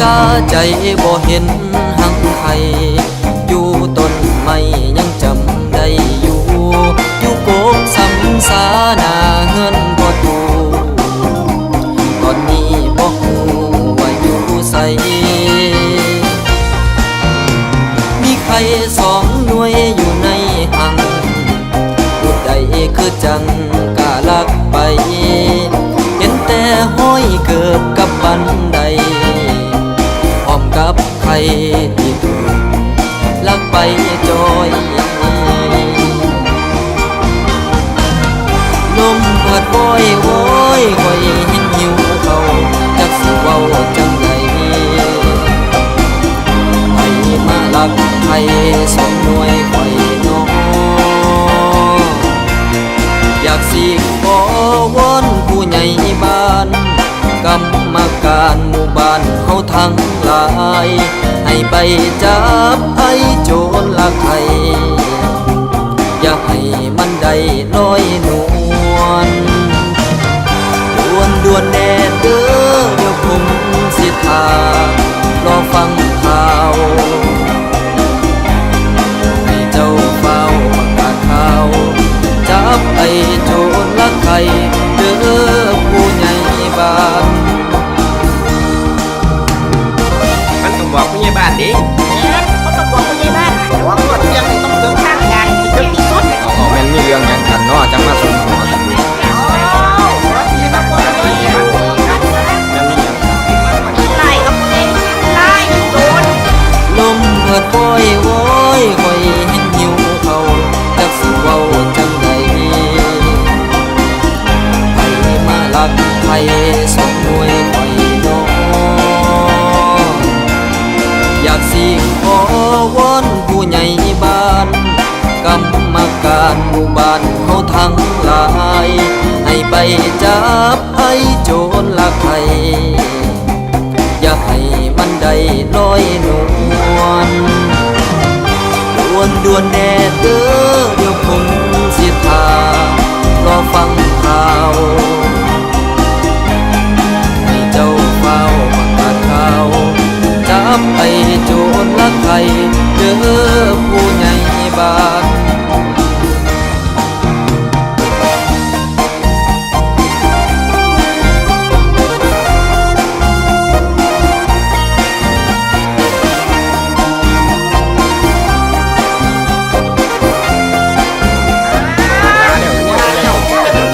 กาใจบ่เห็นหังไทยอยู่ต้นไม้ยังจำได้อยู่ อยู่โกกสำสาหนาเฮือนบ่ตูตอนนี้บ่ฮู้ว่าอยู่ไสมีใครสองหน่วยอยู่ในหังผู้ใดคือจัง ยโวยคอยเห็นหิวเขาจักสิเว้าจังใดไผมาลักไผสองหน่วยไข่น้องอยากสิขอวอนผู้ใหญ่บ้านกรรมการหมู่บ้านเฮาทั้งหลาย ให้ไปจับไอ้โจรลัก ดว ใหญ่บ้านกรรมการหมู่บ้านเขาทั้งหลาย ให้ไปจับไอ้โจรลักไข่อย่าให้มันได้ลอยนวลดวนดวนแน่เด้อเดี๋ยวผมสิทารอฟังข่าวให้เจ้าเฝ้าประกาศข่าวจับไอ้โจรลักไข่เด้อ ผู้ใหญ่บ้าน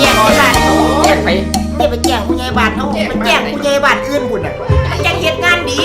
แย่งผู้ใหญ่บ้านไปแจ้งผู้ใหญ่บ้านเขาไปแจ้งผู้ใหญ่บ้านอื่นบุญอะยังเหตุงานดี